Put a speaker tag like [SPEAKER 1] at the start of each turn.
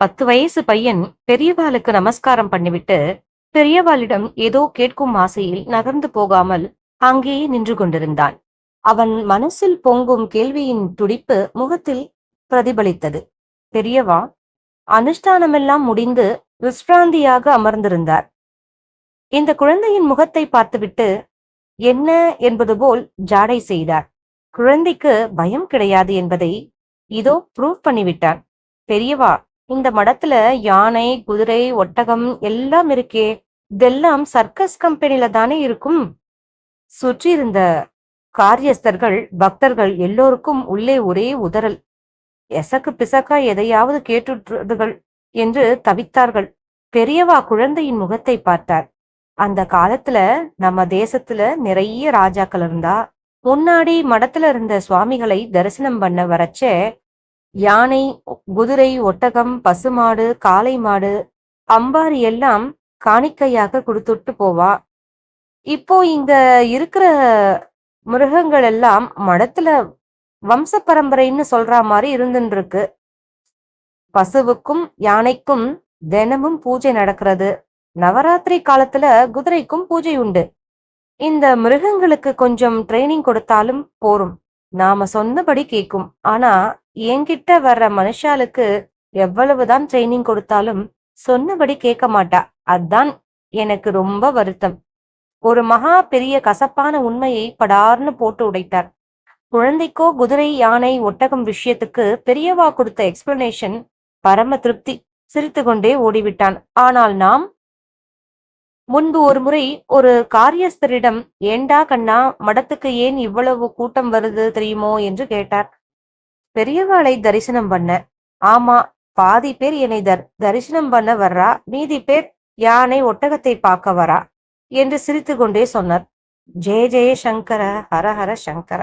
[SPEAKER 1] பத்து வயசு பையன் பெரியவாளுக்கு நமஸ்காரம் பண்ணிவிட்டு பெரியவாளிடம் ஏதோ கேட்கும் ஆசையில் நகர்ந்து போகாமல் அங்கேயே நின்று கொண்டிருந்தான். அவன் மனசில் பொங்கும் கேள்வியின் துடிப்பு முகத்தில் பிரதிபலித்தது. பெரியவா அனுஷ்டானமெல்லாம் முடிந்து விஸ்ராந்தியாக அமர்ந்திருந்தார். இந்த குழந்தையின் முகத்தை பார்த்துவிட்டு என்ன என்பது போல் ஜாடை செய்தார். குழந்தைக்கு பயம் கிடையாது என்பதை இதோ ப்ரூவ் பண்ணிவிட்டான். பெரியவா இந்த மடத்துல யானை குதிரை ஒட்டகம் எல்லாம் இருக்கே. இதெல்லாம் சர்க்கஸ் கம்பெனில தானே இருக்கும். சுற்றி இருந்த காரியஸ்தர்கள் பக்தர்கள் எல்லோருக்கும் உள்ளே ஒரே உதறல். எசக்கு பிசக்கா எதையாவது கேட்டுடுறதுகள் என்று தவித்தார்கள். பெரியவா குழந்தையின் முகத்தை பார்த்தார். அந்த காலத்துல நம்ம தேசத்துல நிறைய ராஜாக்கள் இருந்தா முன்னாடி மடத்துல இருந்த சுவாமிகளை தரிசனம் பண்ண வரச்சே யானை குதிரை ஒட்டகம் பசுமாடு காளை மாடு அம்பாரி எல்லாம் காணிக்கையாக கொடுத்துட்டு போவா. இப்போ இங்க இருக்கிற மிருகங்கள் எல்லாம் மடத்துல வம்ச பரம்பரைன்னு சொல்ற மாதிரி இருந்துட்டு இருக்கு பசுவுக்கும் யானைக்கும் தினமும் பூஜை நடக்கிறது. நவராத்திரி காலத்துல குதிரைக்கும் பூஜை உண்டு. இந்த மிருகங்களுக்கு கொஞ்சம் ட்ரைனிங் கொடுத்தாலும் போரும். நாம சொன்னபடி கேக்கும். ஆனா என்கிட்ட வர்ற மனுஷாளுக்கு எவ்வளவுதான் ட்ரைனிங் கொடுத்தாலும் சொன்னபடி கேட்க மாட்டா. அதான் எனக்கு ரொம்ப வருத்தம். ஒரு மகா பெரிய கசப்பான உண்மையை படார்னு போட்டு உடைத்தார். குழந்தைக்கோ குதிரை யானை ஒட்டகம் விஷயத்துக்கு பெரியவா கொடுத்த எக்ஸ்பிளனேஷன் பரம திருப்தி. சிரித்து கொண்டே ஓடிவிட்டான். ஆனால் நாம்? முன்பு ஒரு முறை ஒரு காரியஸ்தரிடம் ஏண்டா கண்ணா மடத்துக்கு ஏன் இவ்வளவு கூட்டம் வருது தெரியுமோ? என்று கேட்டார். பெரியவாளை தரிசனம் பண்ண. ஆமா பாதி பேர் என்னை தர் தரிசனம் பண்ண வர்றா மீதி பேர் யானை ஒட்டகத்தை பார்க்க வரா என்று சிரித்து கொண்டே சொன்னார். ஜெய ஜெய சங்கர ஹர ஹர சங்கர.